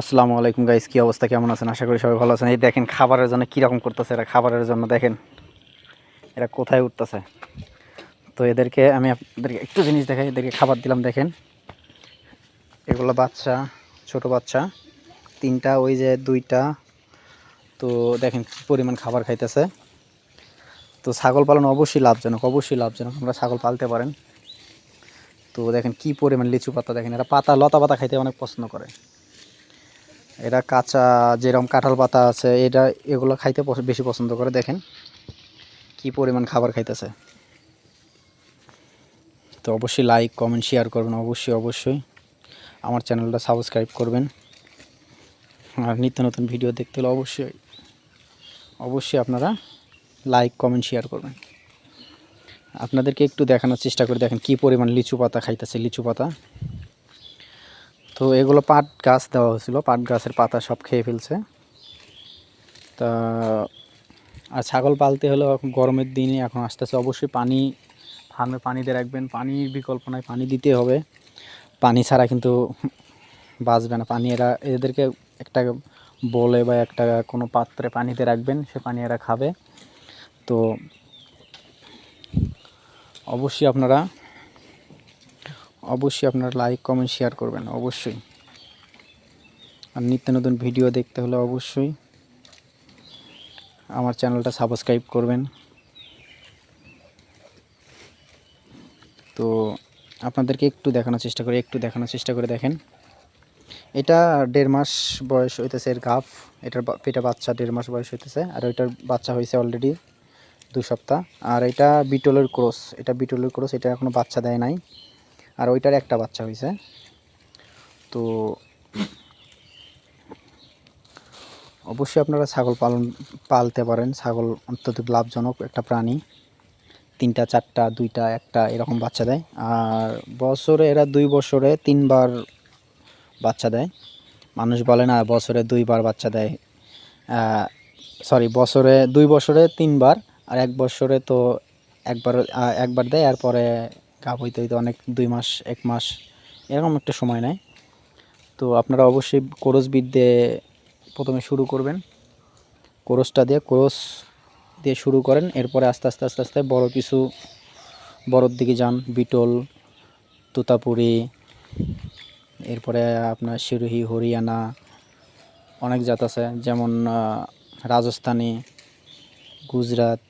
আসসালামু আলাইকুম গাইস কি অবস্থা, কেমন আছেন? আশা করি সবাই ভালো আছেন। এই দেখেন, খাবারের জন্য কীরকম করতেছে এরা, খাবারের জন্য দেখেন। এরা কোথায় উঠতেছে? তো এদেরকে আমি আপনাদেরকে একটু জিনিস দেখাই, এদেরকে খাবার দিলাম, দেখেন। এগুলো বাচ্চা, ছোট বাচ্চা, তিনটা, ওই যে দুইটা। তো দেখেন, কি পরিমাণ খাবার খাইতেছে। তো ছাগল পালন অবশ্যই লাভজনক অবশ্যই লাভজনক আমরা ছাগল পালতে পারেন। তো দেখেন, কি পরিমাণ লিচু পাতা, দেখেন, এরা পাতা, লতা পাতা খাইতে অনেক পছন্দ করে। এরা কাঁচা যেরকম কাঁঠাল পাতা আছে এটা এগুলো খাইতে বেশি পছন্দ করে। দেখেন কি পরিমাণ খাবার খাইতেছে। তো অবশ্যই লাইক কমেন্ট শেয়ার করবেন। অবশ্যই অবশ্যই আমার চ্যানেলটা সাবস্ক্রাইব করবেন। আর নিত্য নতুন ভিডিও দেখতে হলে অবশ্যই অবশ্যই আপনারা লাইক কমেন্ট শেয়ার করবেন। আপনাদেরকে একটু দেখানোর চেষ্টা করে। দেখেন কি পরিমাণ লিচু পাতা খাইতেছে, লিচু পাতা। তো এগুলো পাট গাছ দেওয়া হয়েছিল, পাট গাছের পাতা সব খেয়ে ফেলছে। তা, আর ছাগল পালতে হলেও গরমের দিনে এখন আসতেছে, অবশ্যই পানি, ফার্মে পানি দিয়ে রাখবেন, পানির বিকল্প নাই, পানি দিতে হবে। পানি ছাড়া কিন্তু বাঁচবে না। পানি এরা, এদেরকে একটা বলে বা একটা কোনো পাত্রে পানিতে রাখবেন, সে পানি এরা খাবে। তো, অবশ্যই আপনারা অবশ্যই আপনারা লাইক কমেন্ট শেয়ার করবেন, অবশ্যই। আর নিত্য নতুন ভিডিও দেখতে হলে অবশ্যই আমার চ্যানেলটা সাবস্ক্রাইব করবেন। তো আপনাদেরকে একটু দেখানোর চেষ্টা করে, একটু দেখানোর চেষ্টা করে দেখেন। এটা দেড় মাস বয়স হইতেছে এর গাফ। এটার পেটে বাচ্চা দেড় মাস বয়স হইতেছে, আর ওইটার বাচ্চা হয়েছে অলরেডি দু সপ্তাহ। আর এটা বিটলের ক্রস, এটা বিটলের ক্রস, এটা এখনও বাচ্চা দেয় নাই। আর ওইটার একটা বাচ্চা হয়েছে তো অবশ্যই আপনারা ছাগল পালন, পালতে পারেন। ছাগল অত্যধিক লাভজনক একটা প্রাণী। তিনটা, চারটা, দুইটা, একটা এরকম বাচ্চা দেয়। আর বছরে এরা দুই বছরে তিনবার বাচ্চা দেয়। মানুষ বলে না, বছরে দুইবার বাচ্চা দেয়। সরি বছরে দুই বছরে তিনবার আর এক বছরে তো একবার একবার দেয়, আর গাভ হইতে হইতে অনেক দুই মাস, এক মাস, এরকম একটা সময় নেয়। তো আপনারা অবশ্যই কোরস বিদ দিয়ে প্রথমে শুরু করবেন। কোরসটা দিয়ে কোরস দিয়ে শুরু করেন, এরপরে আস্তে আস্তে আস্তে আস্তে বড় কিছু বড়োর দিকে যান। বিটল, তোতাপুরি, এরপরে আপনার সিরোহি হরিয়ানা, অনেক জাত আছে, যেমন রাজস্থানী, গুজরাট,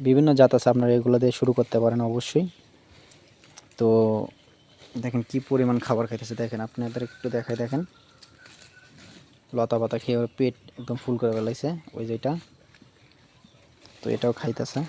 বিভিন্ন জাত আছে, আপনারা এগুলো দিয়ে শুরু করতে পারেন অবশ্যই। তো দেখেন কি পরিমাণ খাবার খাইতেছে, দেখেন আপনাদের একটু দেখায় দেখেন। লতা পাতা খেয়ে পেট একদম ফুল করে ফেলাইছে, ওই যেটা তো এটাও খাইতেছে।